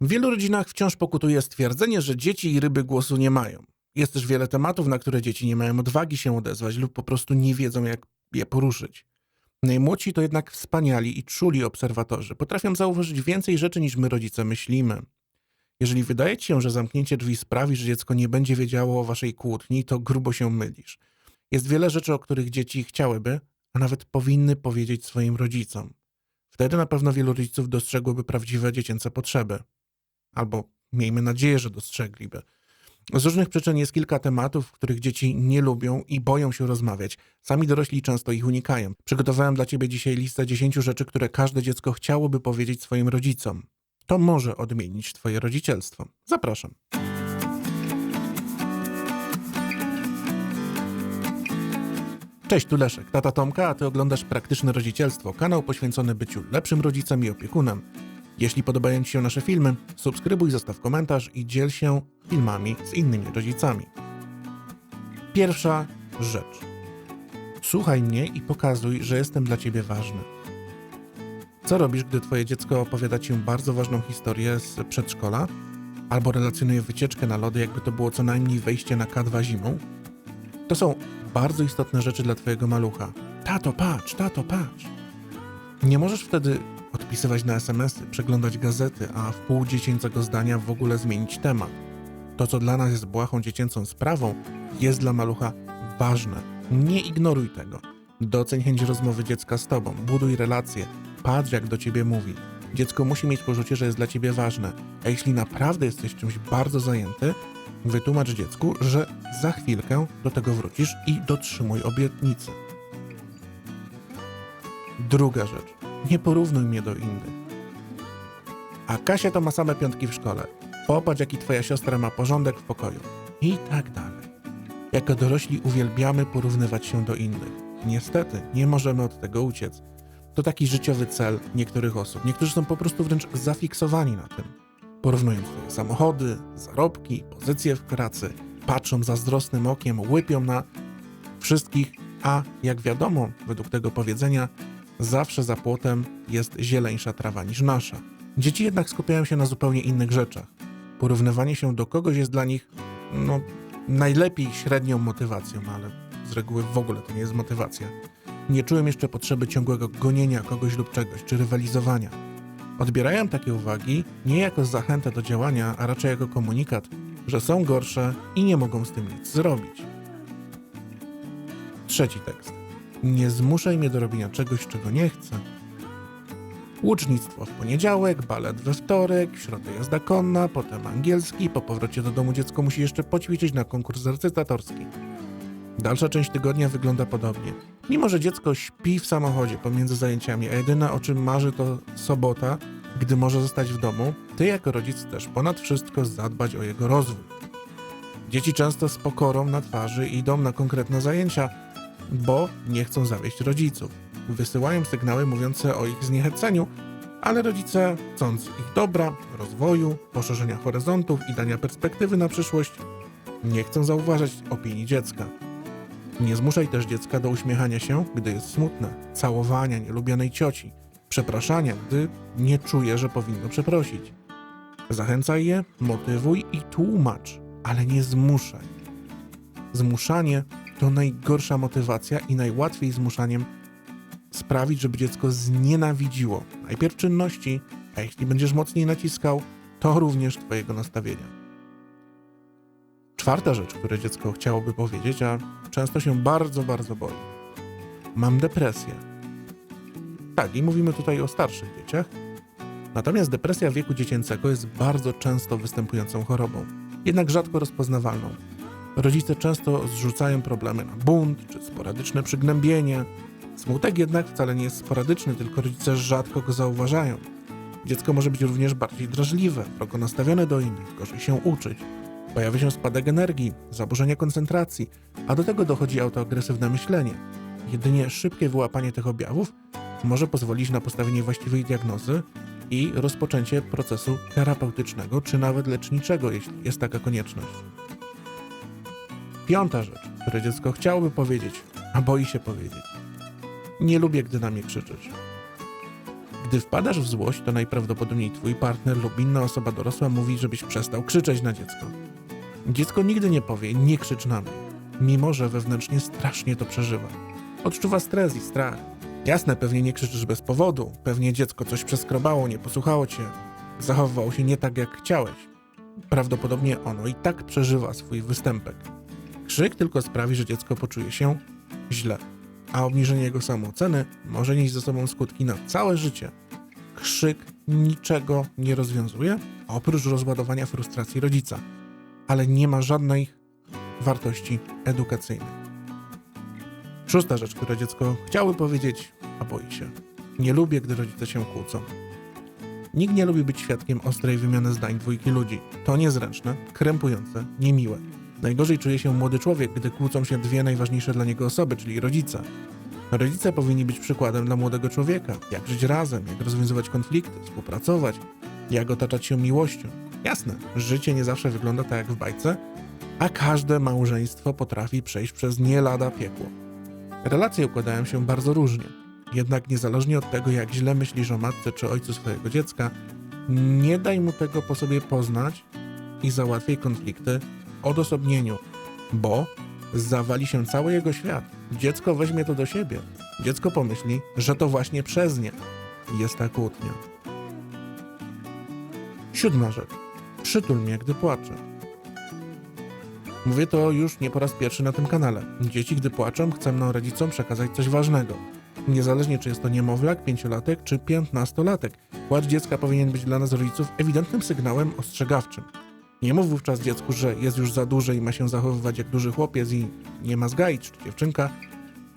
W wielu rodzinach wciąż pokutuje stwierdzenie, że dzieci i ryby głosu nie mają. Jest też wiele tematów, na które dzieci nie mają odwagi się odezwać lub po prostu nie wiedzą, jak je poruszyć. Najmłodsi to jednak wspaniali i czuli obserwatorzy. Potrafią zauważyć więcej rzeczy niż my rodzice myślimy. Jeżeli wydaje ci się, że zamknięcie drzwi sprawi, że dziecko nie będzie wiedziało o waszej kłótni, to grubo się mylisz. Jest wiele rzeczy, o których dzieci chciałyby, a nawet powinny powiedzieć swoim rodzicom. Wtedy na pewno wielu rodziców dostrzegłoby prawdziwe dziecięce potrzeby. Albo miejmy nadzieję, że dostrzegliby. Z różnych przyczyn jest kilka tematów, których dzieci nie lubią i boją się rozmawiać. Sami dorośli często ich unikają. Przygotowałem dla ciebie dzisiaj listę 10 rzeczy, które każde dziecko chciałoby powiedzieć swoim rodzicom. To może odmienić twoje rodzicielstwo. Zapraszam. Cześć, tu Leszek, tata Tomka, a ty oglądasz Praktyczne Rodzicielstwo, kanał poświęcony byciu lepszym rodzicem i opiekunem. Jeśli podobają Ci się nasze filmy, subskrybuj, zostaw komentarz i dziel się filmami z innymi rodzicami. Pierwsza rzecz. Słuchaj mnie i pokazuj, że jestem dla Ciebie ważny. Co robisz, gdy Twoje dziecko opowiada Ci bardzo ważną historię z przedszkola? Albo relacjonuje wycieczkę na lody, jakby to było co najmniej wejście na K2 zimą? To są bardzo istotne rzeczy dla Twojego malucha. Tato, patrz, tato, patrz. Nie możesz wtedy odpisywać na SMS-y, przeglądać gazety, a w pół dziecięcego zdania w ogóle zmienić temat. To, co dla nas jest błahą dziecięcą sprawą, jest dla malucha ważne. Nie ignoruj tego. Doceń chęć rozmowy dziecka z tobą, buduj relacje, patrz jak do ciebie mówi. Dziecko musi mieć poczucie, że jest dla ciebie ważne, a jeśli naprawdę jesteś czymś bardzo zajęty, wytłumacz dziecku, że za chwilkę do tego wrócisz i dotrzymuj obietnicy. Druga rzecz. Nie porównuj mnie do innych. A Kasia to ma same piątki w szkole. Popatrz, jaki twoja siostra ma porządek w pokoju. I tak dalej. Jako dorośli uwielbiamy porównywać się do innych. Niestety, nie możemy od tego uciec. To taki życiowy cel niektórych osób. Niektórzy są po prostu wręcz zafiksowani na tym. Porównują swoje samochody, zarobki, pozycje w pracy, patrzą zazdrosnym okiem, łypią na wszystkich, a jak wiadomo, według tego powiedzenia, zawsze za płotem jest zieleńsza trawa niż nasza. Dzieci jednak skupiają się na zupełnie innych rzeczach. Porównywanie się do kogoś jest dla nich, no, najlepiej średnią motywacją, ale z reguły w ogóle to nie jest motywacja. Nie czułem jeszcze potrzeby ciągłego gonienia kogoś lub czegoś, czy rywalizowania. Odbierają takie uwagi nie jako zachętę do działania, a raczej jako komunikat, że są gorsze i nie mogą z tym nic zrobić. Trzeci tekst. Nie zmuszaj mnie do robienia czegoś, czego nie chcę. Łucznictwo w poniedziałek, balet we wtorek, w środę jazda konna, potem angielski, po powrocie do domu dziecko musi jeszcze poćwiczyć na konkurs recytatorski. Dalsza część tygodnia wygląda podobnie. Mimo, że dziecko śpi w samochodzie pomiędzy zajęciami, a jedyne o czym marzy to sobota, gdy może zostać w domu, ty jako rodzic też ponad wszystko zadbać o jego rozwój. Dzieci często z pokorą na twarzy idą na konkretne zajęcia, bo nie chcą zawieść rodziców. Wysyłają sygnały mówiące o ich zniechęceniu, ale rodzice, chcąc ich dobra, rozwoju, poszerzenia horyzontów i dania perspektywy na przyszłość, nie chcą zauważać opinii dziecka. Nie zmuszaj też dziecka do uśmiechania się, gdy jest smutne, całowania nielubianej cioci, przepraszania, gdy nie czuje, że powinno przeprosić. Zachęcaj je, motywuj i tłumacz, ale nie zmuszaj. Zmuszanie to najgorsza motywacja i najłatwiej zmuszaniem sprawić, żeby dziecko znienawidziło najpierw czynności, a jeśli będziesz mocniej naciskał, to również Twojego nastawienia. Czwarta rzecz, którą dziecko chciałoby powiedzieć, a często się bardzo, bardzo boi. Mam depresję. Tak, i mówimy tutaj o starszych dzieciach. Natomiast depresja wieku dziecięcego jest bardzo często występującą chorobą, jednak rzadko rozpoznawalną. Rodzice często zrzucają problemy na bunt czy sporadyczne przygnębienie. Smutek jednak wcale nie jest sporadyczny, tylko rodzice rzadko go zauważają. Dziecko może być również bardziej drażliwe, wrogo nastawione do innych, gorzej się uczyć. Pojawia się spadek energii, zaburzenia koncentracji, a do tego dochodzi autoagresywne myślenie. Jedynie szybkie wyłapanie tych objawów może pozwolić na postawienie właściwej diagnozy i rozpoczęcie procesu terapeutycznego czy nawet leczniczego, jeśli jest taka konieczność. Piąta rzecz, którą dziecko chciałoby powiedzieć, a boi się powiedzieć. Nie lubię, gdy na mnie krzyczysz. Gdy wpadasz w złość, to najprawdopodobniej twój partner lub inna osoba dorosła mówi, żebyś przestał krzyczeć na dziecko. Dziecko nigdy nie powie, nie krzycz na mnie, mimo że wewnętrznie strasznie to przeżywa. Odczuwa stres i strach. Jasne, pewnie nie krzyczysz bez powodu, pewnie dziecko coś przeskrobało, nie posłuchało cię, zachowywało się nie tak, jak chciałeś. Prawdopodobnie ono i tak przeżywa swój występek. Krzyk tylko sprawi, że dziecko poczuje się źle, a obniżenie jego samooceny może nieść ze sobą skutki na całe życie. Krzyk niczego nie rozwiązuje, oprócz rozładowania frustracji rodzica, ale nie ma żadnej wartości edukacyjnej. Szósta rzecz, którą dziecko chciały powiedzieć, a boi się. Nie lubię, gdy rodzice się kłócą. Nikt nie lubi być świadkiem ostrej wymiany zdań dwójki ludzi. To niezręczne, krępujące, niemiłe. Najgorzej czuje się młody człowiek, gdy kłócą się dwie najważniejsze dla niego osoby, czyli rodzice. Rodzice powinni być przykładem dla młodego człowieka, jak żyć razem, jak rozwiązywać konflikty, współpracować, jak otaczać się miłością. Jasne, życie nie zawsze wygląda tak jak w bajce, a każde małżeństwo potrafi przejść przez nie lada piekło. Relacje układają się bardzo różnie. Jednak niezależnie od tego, jak źle myślisz o matce czy ojcu swojego dziecka, nie daj mu tego po sobie poznać i załatwiaj konflikty odosobnieniu, bo zawali się cały jego świat. Dziecko weźmie to do siebie. Dziecko pomyśli, że to właśnie przez nie jest ta kłótnia. Siódma rzecz. Przytul mnie, gdy płaczę. Mówię to już nie po raz pierwszy na tym kanale. Dzieci, gdy płaczą, chcą rodzicom przekazać coś ważnego. Niezależnie czy jest to niemowlak, pięciolatek czy piętnastolatek, płacz dziecka powinien być dla nas rodziców ewidentnym sygnałem ostrzegawczym. Nie mów wówczas dziecku, że jest już za duże i ma się zachowywać jak duży chłopiec i nie ma zgaić, czy dziewczynka.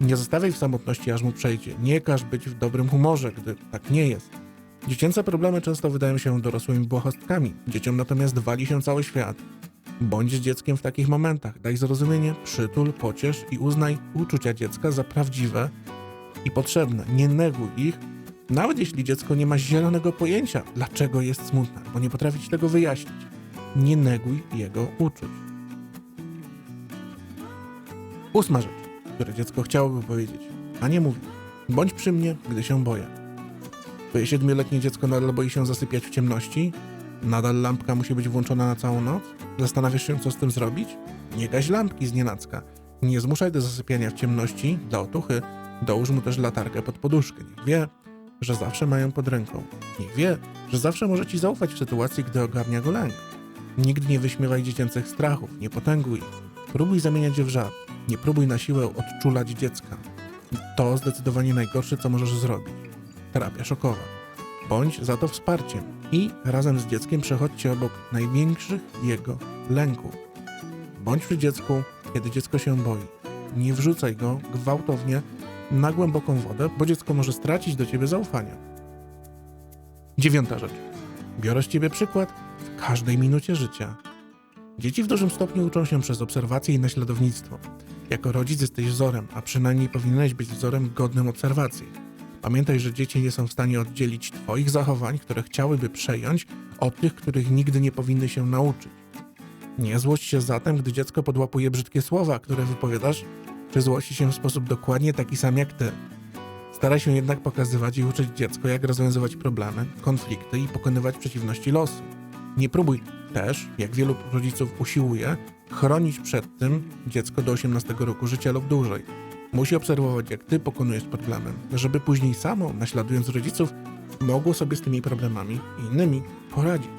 Nie zostawiaj w samotności, aż mu przejdzie. Nie każ być w dobrym humorze, gdy tak nie jest. Dziecięce problemy często wydają się dorosłymi błahostkami, dzieciom natomiast wali się cały świat. Bądź z dzieckiem w takich momentach, daj zrozumienie, przytul, pociesz i uznaj uczucia dziecka za prawdziwe i potrzebne. Nie neguj ich, nawet jeśli dziecko nie ma zielonego pojęcia, dlaczego jest smutne, bo nie potrafi ci tego wyjaśnić. Nie neguj jego uczuć. Ósma rzecz, którą dziecko chciałoby powiedzieć, a nie mówi. Bądź przy mnie, gdy się boję. Twoje siedmioletnie dziecko nadal boi się zasypiać w ciemności? Nadal lampka musi być włączona na całą noc? Zastanawiasz się, co z tym zrobić? Nie gaś lampki z nienacka. Nie zmuszaj do zasypiania w ciemności, dla otuchy. Dołóż mu też latarkę pod poduszkę. Niech wie, że zawsze mają pod ręką. Niech wie, że zawsze może ci zaufać w sytuacji, gdy ogarnia go lęk. Nigdy nie wyśmiewaj dziecięcych strachów, nie potęguj. Próbuj zamieniać je w żart. Nie próbuj na siłę odczulać dziecka. To zdecydowanie najgorsze, co możesz zrobić. Terapia szokowa. Bądź za to wsparciem i razem z dzieckiem przechodźcie obok największych jego lęków. Bądź przy dziecku, kiedy dziecko się boi. Nie wrzucaj go gwałtownie na głęboką wodę, bo dziecko może stracić do ciebie zaufanie. Dziewiąta rzecz. Biorę z ciebie przykład każdej minucie życia. Dzieci w dużym stopniu uczą się przez obserwacje i naśladownictwo. Jako rodzic jesteś wzorem, a przynajmniej powinieneś być wzorem godnym obserwacji. Pamiętaj, że dzieci nie są w stanie oddzielić Twoich zachowań, które chciałyby przejąć, od tych, których nigdy nie powinny się nauczyć. Nie złość się zatem, gdy dziecko podłapuje brzydkie słowa, które wypowiadasz, czy złości się w sposób dokładnie taki sam jak Ty. Staraj się jednak pokazywać i uczyć dziecko, jak rozwiązywać problemy, konflikty i pokonywać przeciwności losu. Nie próbuj też, jak wielu rodziców usiłuje, chronić przed tym dziecko do 18 roku życia lub dłużej. Musi obserwować, jak ty pokonujesz problemy, żeby później samo, naśladując rodziców, mogło sobie z tymi problemami i innymi poradzić.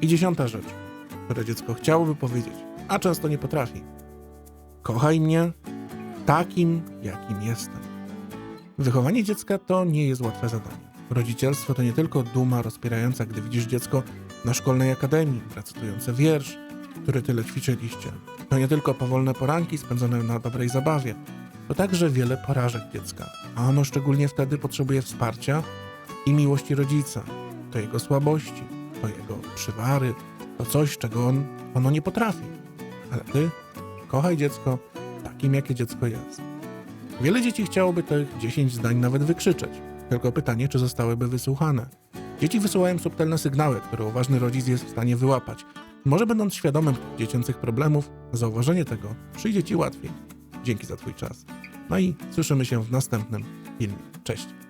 I dziesiąta rzecz, którą dziecko chciałoby powiedzieć, a często nie potrafi. Kochaj mnie takim, jakim jestem. Wychowanie dziecka to nie jest łatwe zadanie. Rodzicielstwo to nie tylko duma rozpierająca, gdy widzisz dziecko na szkolnej akademii, recytujące wiersz, który tyle ćwiczyliście. To nie tylko powolne poranki spędzone na dobrej zabawie, to także wiele porażek dziecka, a ono szczególnie wtedy potrzebuje wsparcia i miłości rodzica. To jego słabości, to jego przywary, to coś, czego on, ono nie potrafi. Ale ty kochaj dziecko takim, jakie dziecko jest. Wiele dzieci chciałoby tych 10 zdań nawet wykrzyczeć, tylko pytanie, czy zostałyby wysłuchane. Dzieci wysyłają subtelne sygnały, które uważny rodzic jest w stanie wyłapać. Może będąc świadomym dziecięcych problemów, zauważenie tego przyjdzie Ci łatwiej. Dzięki za Twój czas. No i słyszymy się w następnym filmie. Cześć!